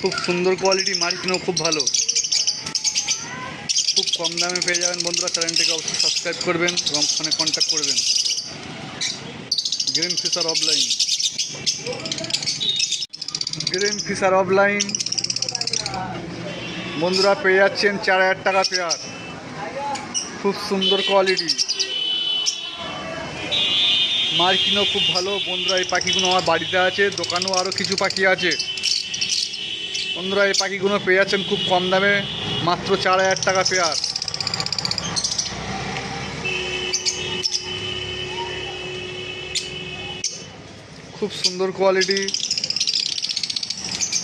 খুব সুন্দর কোয়ালিটি মার্কিনও খুব ভালো। খুব কম দামে পেয়ে যাবেন বন্ধুরা চ্যানেলটিকে অবশ্যই সাবস্ক্রাইব করবেন এবং ফোনে কন্ট্যাক্ট করবেন। Green Fischer offline green Fischer offline বন্ধুরা, পেয়ে যাচ্ছেন চার হাজার টাকা পেয়ার খুব সুন্দর কোয়ালিটি মার্কিনও খুব ভালো। বন্ধুরা, এই পাখিগুলো আমার বাড়িতে আছে, দোকানেও আরও কিছু পাখি আছে। বন্ধুরা, এই পাখিগুলো পেয়ে যাচ্ছেন খুব কম দামে, মাত্র চার হাজার টাকা পেয়ার। খুব সুন্দর কোয়ালিটি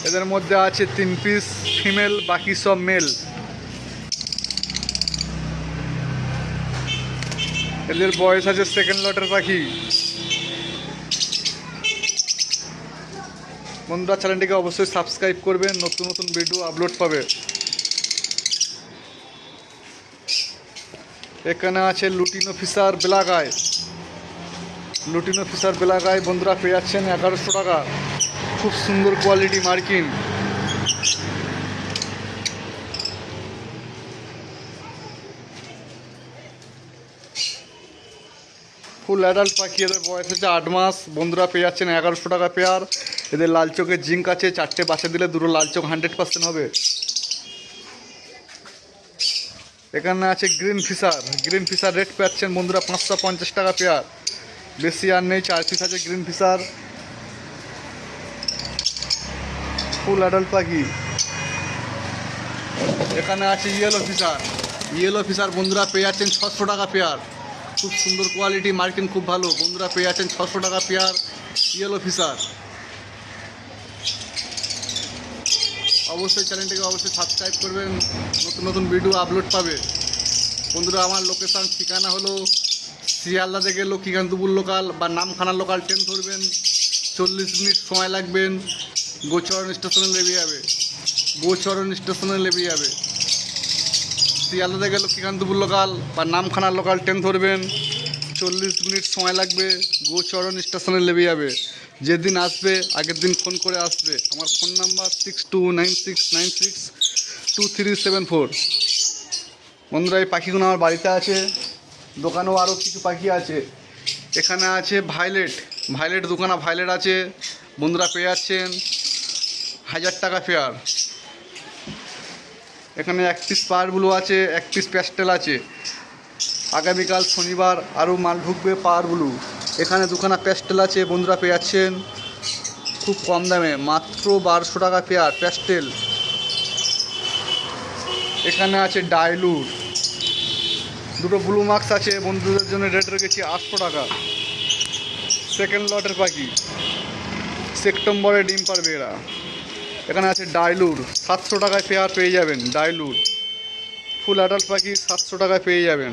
এদের মধ্যে আছে তিন পিস ফিমেল বাকি সব মেল এদের বয়স আছে সেকেন্ড লটের পাখি। বন্ধুরা, চ্যানেলটিকে অবশ্যই সাবস্ক্রাইব করবেন, নতুন নতুন ভিডিও আপলোড পাবে। এখানে আছে লুটিনো ফিসার বেলাগায় লুটিনো ফিসার বেলাগায় বন্ধুরা, পেয়ে যাচ্ছেন এগারোশো টাকা। খুব সুন্দর কোয়ালিটি মার্কিন। ফুল অ্যাডাল্ট পাখি, এদের বয়স হচ্ছে আট মাস। বন্ধুরা, পেয়ে যাচ্ছেন এগারোশো টাকা পেয়ার এদের লাল চোখের জিঙ্ক আছে, চারটে বাসে দিলে দুটো লাল চোখ হান্ড্রেড পার্সেন্ট হবে। এখানে আছে green Fischer green Fischer rate পাচ্ছেন বন্ধুরা পাঁচশো পঞ্চাশ টাকা পেয়ার বেশি আর নেই, চার পিস আছে গ্রিন ফিশার ফুল অ্যাডাল্ট পাখি। এখানে আছে ইয়েলো ফিশার ইয়েলো ফিশার বন্ধুরা পেয়ে যাচ্ছেন ছশো টাকা পেয়ার খুব সুন্দর কোয়ালিটি মার্কিন খুব ভালো। বন্ধুরা পেয়ে যাচ্ছেন ছশো টাকা পেয়ার ইয়েলো ফিশার অবশ্যই চ্যানেলটিকে অবশ্যই সাবস্ক্রাইব করবেন। নতুন নতুন ভিডিও আপলোড পাবে। বন্ধুরা, আমার লোকেশান ঠিকানা হলো শিয়ালদা থেকে লক্ষ্মীকান্তপুর লোকাল বা নামখানা লোকাল ট্রেন ধরবেন। চল্লিশ মিনিট সময় লাগবেন গোচরণ স্টেশনে লেবে যাবে। গোচরণ স্টেশনে লেবে যাবে। শিয়ালদা থেকে লক্ষ্মীকান্তপুর লোকাল বা নামখানা লোকাল ট্রেন ধরবেন। চল্লিশ মিনিট সময় লাগবে, গোচরণ স্টেশনে লেবে যাবে। যেদিন আসবে, আগের দিন ফোন করে আসবে। আমার phone number six two nine six nine six two three seven four বন্ধুরা, এই পাখিগুলো আমার বাড়িতে আছে। দোকানেও আরও কিছু পাখি আছে। এখানে আছে ভাইলেট। ভাইলেট দোকানে ভাইলেট আছে। বন্ধুরা পেয়ে যাচ্ছেন হাজার টাকা ফেয়ার এখানে এক পিস পাওয়ার ব্লু আছে, এক পিস প্যাস্টেল আছে। আগামীকাল শনিবার আরও মাল ঢুকবে ব্লু। এখানে দুখানা প্যাস্টেল আছে, বন্ধুরা পেয়ে যাচ্ছেন খুব কম দামে, মাত্র বারোশো টাকা পেয়ার প্যাস্টেল। এখানে আছে ডাইলুর দুটো ব্লু মার্কস আছে, বন্ধুদের জন্য রেট রেখেছি আটশো টাকা। সেকেন্ড লটের পাখি। সেপ্টেম্বরে ডিম পারবে এরা। এখানে আছে ডাইলুর সাতশো টাকায় পেয়ার পেয়ে যাবেন ডাইলুর ফুল অ্যাডাল্ট পাখি, সাতশো টাকায় পেয়ে যাবেন।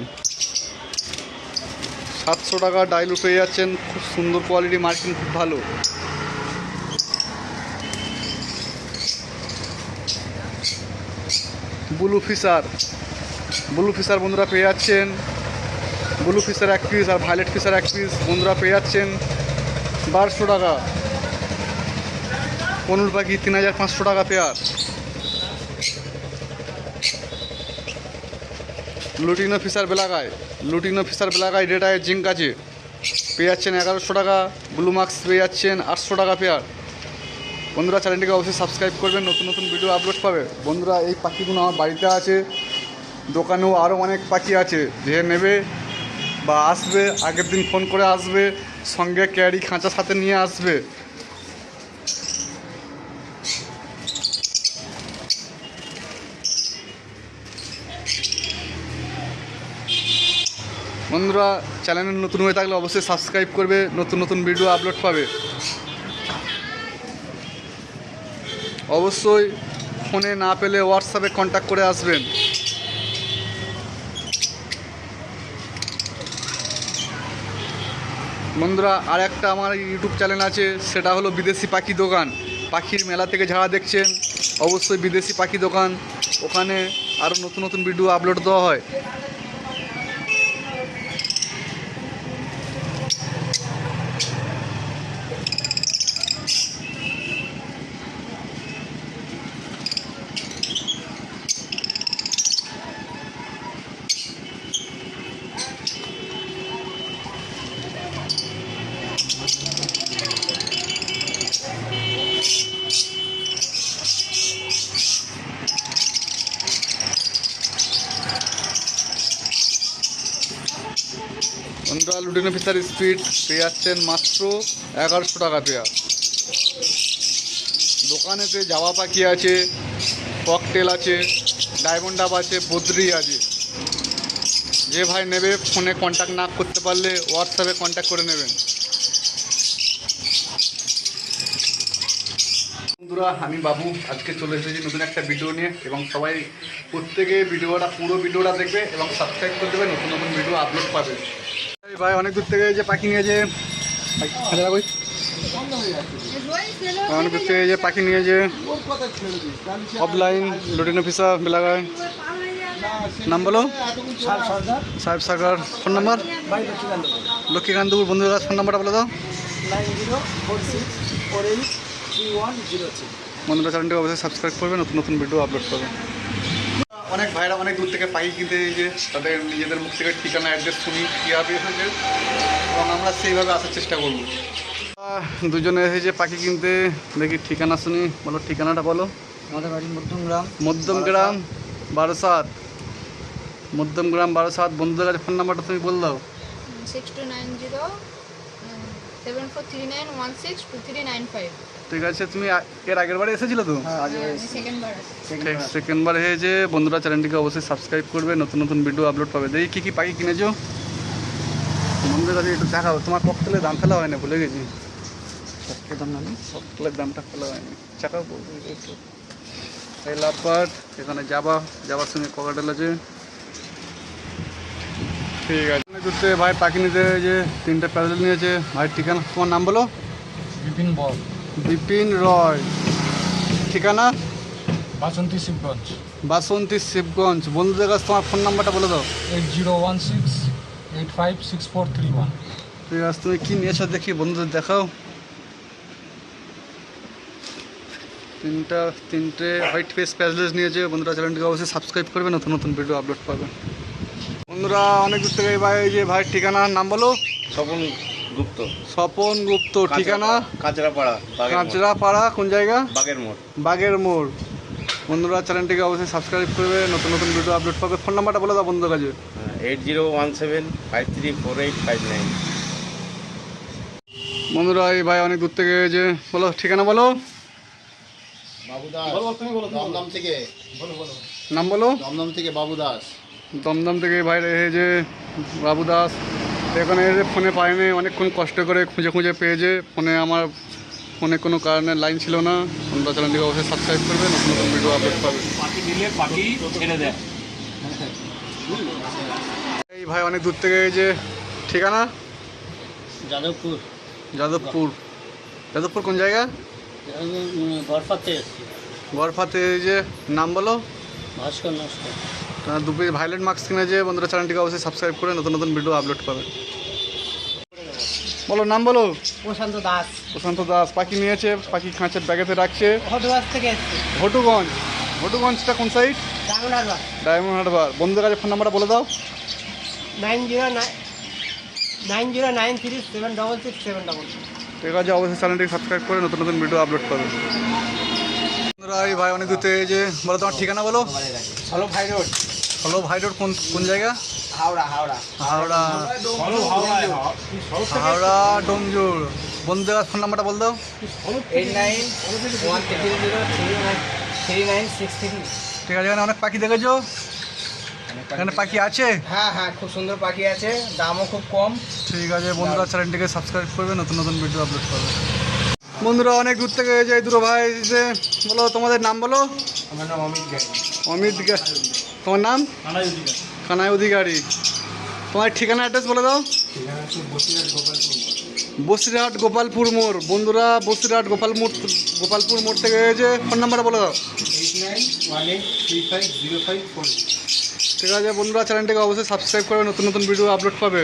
সাতশো টাকা ডাইলুর পেয়ে যাচ্ছেন, খুব সুন্দর কোয়ালিটি মার্কিং খুব ভালো। ব্লু ফিশার ব্লু ফিশার বন্ধুরা পেয়ে যাচ্ছেন। ব্লু ফিশার এক পিস আর ভায়োলেট ফিশার এক পিস বন্ধুরা পেয়ে যাচ্ছেন। বারোশো টাকা। পনুর পাখি তিন হাজার পাঁচশো টাকা পেয়ার লুটিনো ফিশার বেলাগায় লুটিনো ফিশার বেলাগায় রেটায় জিঙ্ক আছে। পেয়ে যাচ্ছেন এগারোশো টাকা ব্লু মার্কস পেয়ে যাচ্ছেন আটশো টাকা পেয়ার বন্ধুরা চ্যানেলটিকে অবশ্যই সাবস্ক্রাইব করবেন, নতুন নতুন ভিডিও আপলোড পাবে। বন্ধুরা, এই পাখিগুলো আমার বাড়িতে আছে, দোকানেও আরও অনেক পাখি আছে। যে নেবে বা আসবে, আগের দিন ফোন করে আসবে, সঙ্গে ক্যারি খাঁচা সাথে নিয়ে আসবে। বন্ধুরা চ্যানেলে নতুন হয়ে থাকলে অবশ্যই সাবস্ক্রাইব করবে, নতুন নতুন ভিডিও আপলোড পাবে। অবশ্যই ফোনে না পেলে হোয়াটসঅ্যাপে কন্ট্যাক্ট করে আসবেন। বন্ধুরা, আর একটা আমার ইউটিউব চ্যানেল আছে, সেটা হলো বিদেশি পাখি দোকান। পাখির মেলা থেকে যারা দেখছেন, অবশ্যই বিদেশি পাখি দোকান, ওখানে আরও নতুন নতুন ভিডিও আপলোড দেওয়া হয়। ফিচার স্পিড পেয়ে যাচ্ছেন মাত্র এগারোশো টাকা পেয়া। দোকানেতে জাওয়া পাখি আছে ককটেল আছে ডায়মন্ড আপ আছে, বদ্রি আছে, যে ভাই নেবে ফোনে কন্ট্যাক্ট না করতে পারলে হোয়াটসঅ্যাপে কন্ট্যাক্ট করে নেবেন। বন্ধুরা, আমি বাবু, আজকে চলে এসেছি নতুন একটা ভিডিও নিয়ে এবং সবাই প্রত্যেকে ভিডিওটা পুরো ভিডিওটা দেখবে এবং সাবস্ক্রাইব করে দেবে, নতুন নতুন ভিডিও আপলোড পাবে। এই ভাই অনেক দূর থেকে যে পাখি নিয়ে যে অনেক দূর থেকে যে পাখি নিয়ে যে অফলাইন লুটিন অফিসার বেলাগায়। নাম বলো? সাহেব সাগর। Phone number Lakshmikantapur. বন্ধুরা ফোন নাম্বারটা বলে দাও। বন্ধুরা চ্যানেলটি অবশ্যই সাবস্ক্রাইব করবে নতুন নতুন ভিডিও আপলোড করবে। অনেক ভাইরা অনেক দূর থেকে পাখি কিনতে যে তাদের নিজেদের মুখ থেকে ঠিকানা অ্যাড্রেস শুনি কীভাবে এসেছে এবং আমরা সেইভাবে আসার চেষ্টা করব। দুজনে এসেছে পাখি কিনতে দেখি ঠিকানা শুনি বলো ঠিকানাটা বলো। আমাদের বাড়ি মধ্যমগ্রাম মধ্যমগ্রাম বারোসাত মধ্যমগ্রাম বারোসাত বন্ধুদের কাছে ফোন নাম্বারটা তুমি বল দাও। Six two nine zero seven four three nine one six two three nine five ঠিক আছে তুমি এর আগের বারে এসেছিলে তো? হ্যাঁ সেকেন্ড বার ঠিক সেকেন্ড বার হয়েছে বন্ধুরা চ্যানেলটিকে অবশ্যই সাবস্ক্রাইব করবে নতুন নতুন ভিডিও আপলোড পাবে। দেখি কী কী পাখি কিনেছো? বন্ধুদের কাছে একটু দেখাও তোমার ককটেলের দাম ফেলা হয় না ভুলে গেছি। দাম না ককটেলের দামটা ফেলা হয়নি। চাকাও একটু। এই লাভবার্ড এখানে যাবা যাবার সঙ্গে ককাটেল আছে। ঠিক আছে। দূর ভাই পাখি নিতে যে তিনটে প্যারেল নিয়েছে। ভাই ঠিকানা তোমার নাম বলো? বিপিন বল। বিপিন রয়। ঠিকানা? বাসন্তী শিবগঞ্জ। বাসন্তী শিবগঞ্জ। বন্ধুদের কাছে তোমার ফোন নাম্বারটা বলে দাও। Eight zero one six eight five six four three one. ঠিক আছে তুমি কী নিয়েছো দেখি বন্ধুদের দেখাও। তিনটা তিনটে হোয়াইট ফেস প্যাসলেস নিয়েছে। বন্ধুরা চ্যানেলটিকে অবশ্যই সাবস্ক্রাইব করবে নতুন নতুন ভিডিও আপলোড পাবে। বন্ধুরা অনেক দূর থেকে ভাই যে ভাই ঠিকানার নাম বলো। স্বপন গুপ্ত। স্বপন গুপ্ত ঠিকানা? কাঁচরাপাড়া কাঁচরাপাড়া কোন জায়গা? বাগের মোড় বাগের মোড় বন্ধুরা চ্যানেলটিকে অবশ্যই সাবস্ক্রাইব করবে নতুন নতুন ভিডিও আপলোড পাবে। ফোন নাম্বারটা বলে দাও বন্ধুদের কাছে। Eight zero one seven five three four eight five nine বন্ধুরা এই ভাই অনেক দূর থেকে যে বলো ঠিকানা বলো। বাবু দাস দমদম থেকে। নাম বলো। দমদম থেকে বাবু দাস দমদম থেকে বাইরে এসে যে বাবু দাস এখানে এসে ফোনে পাইনি অনেকক্ষণ কষ্ট করে খুঁজে খুঁজে পেয়েছে। ফোনে আমার ফোনে কোনো কারণে লাইন ছিল না। তোমরা চ্যানেলটিকে অবশ্যই সাবস্ক্রাইব করবে নতুন নতুন ভিডিও আপলোড পাবে এই ভাই অনেক দূর থেকে এই যে ঠিকানা? যাদবপুর। যাদবপুর। যাদবপুর কোন জায়গা? বরফাতে গড়ফাতে এই যে নাম বলো। ভাস্কর নস্কর। তারা দু পিস ভাইলেট মার্কস কিনেছে বন্ধুরা চ্যানেলটিকে অবশ্যই সাবস্ক্রাইব করে নতুন নতুন ভিডিও আপলোড পাবে বলো নাম বলো? প্রশান্ত দাস। প্রশান্ত দাস পাখি নিয়েছে পাখি খাঁচের ব্যাগেতে রাখছে। এসছি। ঘটুগঞ্জ। কোন সাইড ডায়মন্ড হারবার। বন্ধুদের কাছে ফোন নাম্বারটা বলে দাও। Nine zero nine zero nine three seven double six seven double ঠিক আছে অবশ্যই চ্যানেলটি সাবস্ক্রাইব করে নতুন নতুন ভিডিও আপলোড পাবে বন্ধুরা এই ভাই অনেক দূর থেকে যে বলো তোমার ঠিকানা বলো? হলো ভাই রোড। হলো ভাই রোড কোন কোন জায়গা? হাওড়া হাওড়া। হাওড়া। হাওড়া ডোমজুর। বন্ধুদের কাছে ফোন নাম্বারটা বল দাও। Eight nine one three zero three nine three nine six three ঠিক আছে এখানে অনেক পাখি দেখেছ? এখানে পাখি। আছে? হ্যাঁ হ্যাঁ খুব সুন্দর পাখি আছে দামও খুব কম। ঠিক আছে বন্ধুরা চ্যানেলটিকে সাবস্ক্রাইব করবে নতুন নতুন ভিডিও আপলোড করবে। বন্ধুরা অনেক দূর থেকে যে দুটো ভাই এসে বলো তোমাদের নাম বলো? আমার নাম অমিত অমিত গা- তোমার নাম? কানাই অধিকারী। তোমার ঠিকানা অ্যাড্রেস বলে দাও। বসিরহাট গোপালপুর মোড়। বন্ধুরা বসিরহাট মোড় গোপালপুর মোড় থেকে এসে ফোন নাম্বারটা বলে দাও। ঠিক আছে বন্ধুরা চ্যানেলটিকে অবশ্যই সাবস্ক্রাইব করে নতুন নতুন ভিডিও আপলোড পাবে।